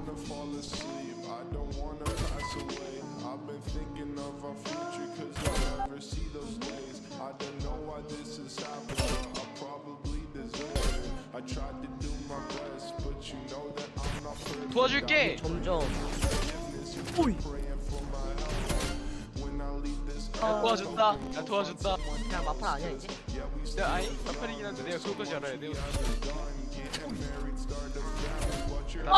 wanna fall asleep. I don't wanna pass away. I've been thinking of our future cause I'll never see those days. I don't know why this is happening. I probably deserve it. I tried to do my best, but you know that I'm not perfect. 도와줄게. 점점 this 야, 도와준다. 야 도와준다. 그냥 마팔 아니야 이제? 야 아니 마팔이긴 한데 내가 그것까지 알아야 돼. 나 세토